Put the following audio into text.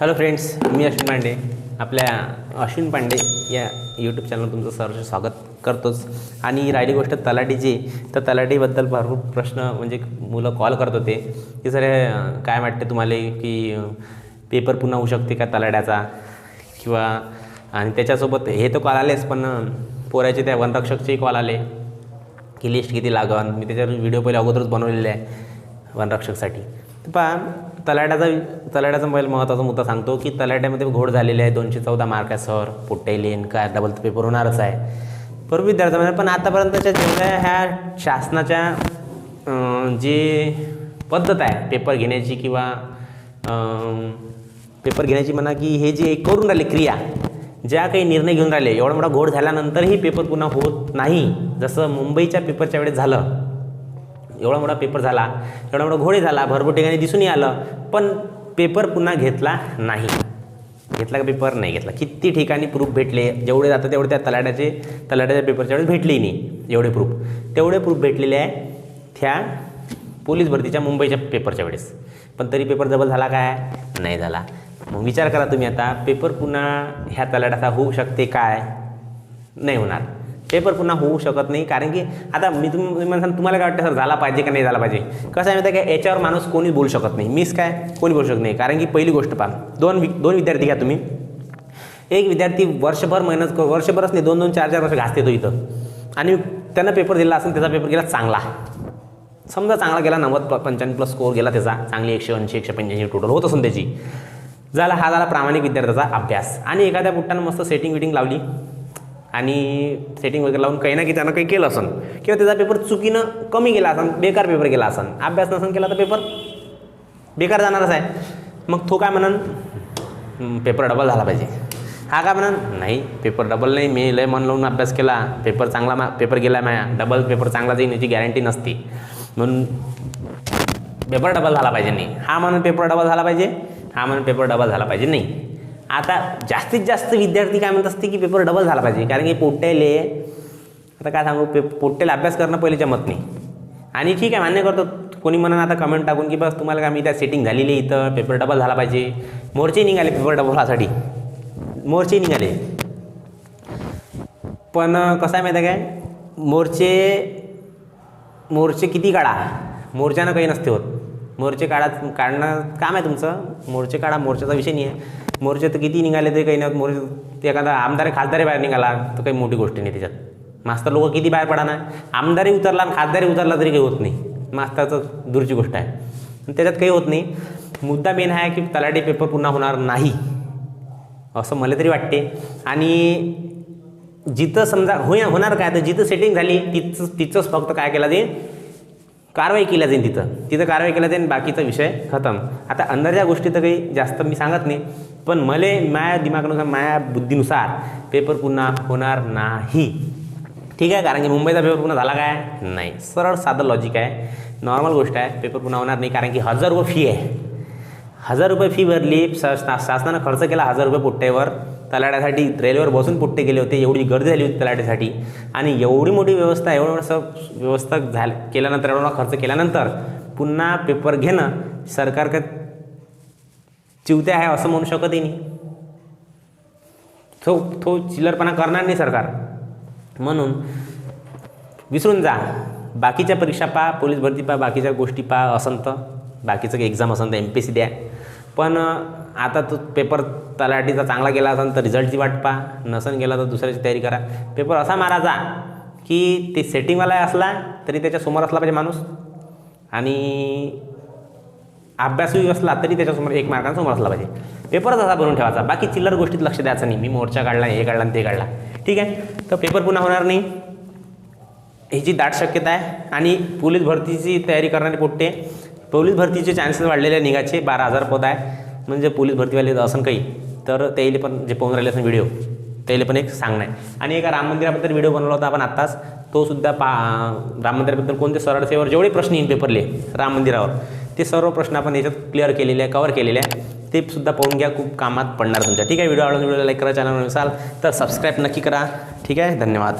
Hello friends मी अश्विन पांडे. आपल्या अश्विन पांडे या यूट्यूब चॅनलवर तुमचं सर्व स्वागत करतोच. आणि राहिली गोष्ट तलाठीची. तर तलाठीबद्दल भरपूर प्रश्न म्हणजे मुलं कॉल करत होते. की सर काय वाटते तुम्हाला की पेपर पुन्हा होऊ शकते का तलाट्याचा किंवा आणि त्याच्यासोबत हे तर कॉल आलेच पण पोराचे त्या वनरक्षकचेही कॉल आले. की लिस्ट किती लागन? मी त्याच्यावर व्हिडिओ पहिले अगोदरच बनवलेले आहे वनरक्षकसाठी. पहा तलाट्याचा तलाट्याचा पहिला महत्त्वाचा मुद्दा सांगतो की तलाट्यामध्ये घोड झालेले आहे दोनशे चौदा मार्क आहे सर पोट्टे काय डबल पेपर होणारच आहे. पर विद्यार्थ्यांमध्ये पण आतापर्यंतच्या जेवढ्या ह्या शासनाच्या जी जे पद्धत आहे पेपर घेण्याची किंवा पेपर घेण्याची म्हणा की हे जे करून राहिले क्रिया ज्या काही निर्णय घेऊन राहिले एवढा मोठा घोड झाल्यानंतरही पेपर पुन्हा होत नाही. जसं मुंबईच्या पेपरच्या वेळेस झालं एवढा मोठा पेपर झाला एवढा मोठा घोडे झाला भरपूर ठिकाणी दिसूनही आलं पण पेपर पुन्हा घेतला नाही. घेतला का पेपर नाही घेतला. किती ठिकाणी प्रूफ भेटले? जेवढे जातात तेवढे त्या तलाट्याचे तलाट्याच्या पेपरच्या वेळेस भेटलेही नाही एवढे प्रूफ तेवढे प्रूफ भेटलेले आहे त्या पोलीस भरतीच्या मुंबईच्या पेपरच्या वेळेस. पण तरी पेपर डबल झाला काय? नाही झाला. मग विचार करा तुम्ही आता पेपर पुन्हा ह्या तलाट्याचा होऊ शकते काय? नाही होणार. पेपर पुन्हा होऊ शकत नाही. कारण की आता मी तुम्ही मला सांग तुम्हाला काय वाटतं सर झाला पाहिजे का नाही झाला पाहिजे? कसं आहे माहिती आहे का? याच्यावर माणूस कोणीच बोलू शकत नाही. मीच काय? कोणी बोलू शकत नाही. कारण की पहिली गोष्ट पहा. दोन वि दोन विद्यार्थी घ्या तुम्ही. एक विद्यार्थी वर्षभर मेहनत कर वर्षभरच नाही दोन दोन चार चार वर्ष घासते तो इथं. आणि त्यांना पेपर दिला असेल त्याचा पेपर गेला चांगला. समजा चांगला गेला नव्वद प- पंच्याण्णव प्लस स्कोअर गेला त्याचा. चांगली एकशे ऐंशी एकशे पंच्याऐंशी टोटल होत असून त्याची. झाला हा झाला प्रामाणिक विद्यार्थ्याचा अभ्यास. आणि एखाद्या पुट्टानं मस्त सेटिंग विटिंग लावली. आणि सेटिंग वगैरे लावून काही ना काही त्यानं काही केलं असन. किंवा त्याचा पेपर चुकीनं कमी गेला असन बेकार पेपर गेला असन. अभ्यास नसन केला तर पेपर बेकार जाणारच आहे. मग तो काय म्हणन? पेपर डबल झाला पाहिजे. हा काय म्हणन? नाही पेपर डबल नाही. मी लय मन लावून अभ्यास केला. पेपर चांगला मा पेपर गेला माया. डबल पेपर चांगला जाईन याची गॅरंटी नसते. म्हणून पेपर डबल झाला पाहिजे. नाही. हा म्हणून पेपर डबल झाला पाहिजे. हा म्हणून पेपर डबल झाला पाहिजे. नाही. आता जास्तीत जास्त विद्यार्थी काय म्हणत असते की पेपर डबल झाला पाहिजे. कारण की पोट्याले आता काय सांगू पे पोट्याला अभ्यास करणं पहिले जमत नाही. आणि ठीक आहे मान्य करतो कोणी म्हणा आता कमेंट टाकून की बस तुम्हाला काय मी त्या सेटिंग झालेली इथं पेपर डबल झाला पाहिजे. मोर्चे निघाले पेपर डबल व्हासाठी मोर्चे निघाले. पण कसं आहे माहिती आहे काय? मोर्चे मोर्चे किती काढा? मोर्चानं काही नसते होत. मोर्चे काढा काढणं काम आहे तुमचं. मोर्चे काढा मोर्चाचा विषय नाही आहे. मोर्चे तर किती निघाले तरी काही नाही. होत मोर्चे ते एखादा आमदार खासदारी बाहेर निघाला तर काही मोठी गोष्ट नाही त्याच्यात. मास्तर लोक किती बाहेर पडा ना आमदारही उतरला आणि खासदारी उतरला तरी काही होत नाही. मास्तरचं दूरची गोष्ट आहे. आणि त्याच्यात काही होत नाही. मुद्दा मेन आहे की तलाठी पेपर पुन्हा होणार नाही. असं मला तरी वाटते. आणि जिथं समजा होय होणार काय? तर जिथं सेटिंग झाली तिथं तिथंच फक्त काय केलं ते कारवाई केल्या जाईल तिथं. तिथं कारवाई केल्या जाईल बाकीचा विषय खतम. आता अंदरच्या गोष्टी तर काही जास्त मी सांगत नाही पण मले माया दिमागानुसार माया बुद्धीनुसार पेपर पुन्हा होणार नाही. ठीक आहे कारण की मुंबईचा पेपर पुन्हा झाला काय? नाही. सरळ साधं लॉजिक आहे. नॉर्मल गोष्ट आहे पेपर पुन्हा होणार नाही कारण की हजार व फी आहे. हजार रुपये फी भरली शासना शासनानं खर्च केला हजार रुपये पुट्ट्यावर तलाट्यासाठी रेल्वेवर बसून पुट्टे गेले होते एवढी गर्दी झाली होती तलाट्यासाठी आणि एवढी मोठी व्यवस्था एवढं असं व्यवस्था झाल केल्यानंतर एवढा खर्च केल्यानंतर पुन्हा पेपर घेणं सरकार का चिवते आहे असं म्हणू शकतही नाही. तो तो चिल्लरपणा करणार नाही सरकार. म्हणून विसरून जा. बाकीच्या परीक्षा पहा पोलीस भरती पहा बाकीच्या गोष्टी पहा असन तर बाकीचं काही एक्झाम असेल तर एम पी सी द्या. पण आता तो पेपर तलाठीचा चांगला गेला असेल तर रिझल्टची वाट पहा. नसन गेला तर दुसऱ्याची तयारी करा. पेपर असा मारायचा की ते सेटिंगवाला असला तरी त्याच्यासमोर असला पाहिजे माणूस. आणि अभ्यासही असला तरी त्याच्यासमोर एक मार्कांसमोर असला पाहिजे. पेपरच असा बनवून ठेवायचा. बाकी चिल्लर गोष्टीत लक्ष द्यायचं नाही. मी मोर्चा काढला हे काढला आणि ते काढला. ठीक आहे? तर पेपर पुन्हा होणार नाही. ह्याची दाट शक्यता आहे. आणि पोलीस भरतीची तयारी करणारे पोट्टे पोलीस भरतीचे चान्सेस वाढलेले आहे निघाचे बारा हजार पद आहे. म्हणजे पोलीस भरतीवाले असं काही. तर त्याला पण जे पाहून राहिले असेल व्हिडिओ त्याला पण एक सांगणं आहे. आणि एका राम मंदिराबद्दल व्हिडिओ बनवला होता आपण आत्ताच. तो सुद्धा पा राम मंदिराबद्दल कोणते सरळ सेवर जेवढे प्रश्न येईल पेपरले राम मंदिरावर ते सर्व प्रश्न आपण याच्यात क्लिअर केलेले आहे कवर केलेले आहे. ते सुद्धा पाहून घ्या खूप कामात पडणार तुमच्या. ठीक आहे व्हिडिओ आवडून व्हिडिओला लाईक करा चॅनल असाल तर सबस्क्राईब नक्की करा. ठीक आहे धन्यवाद.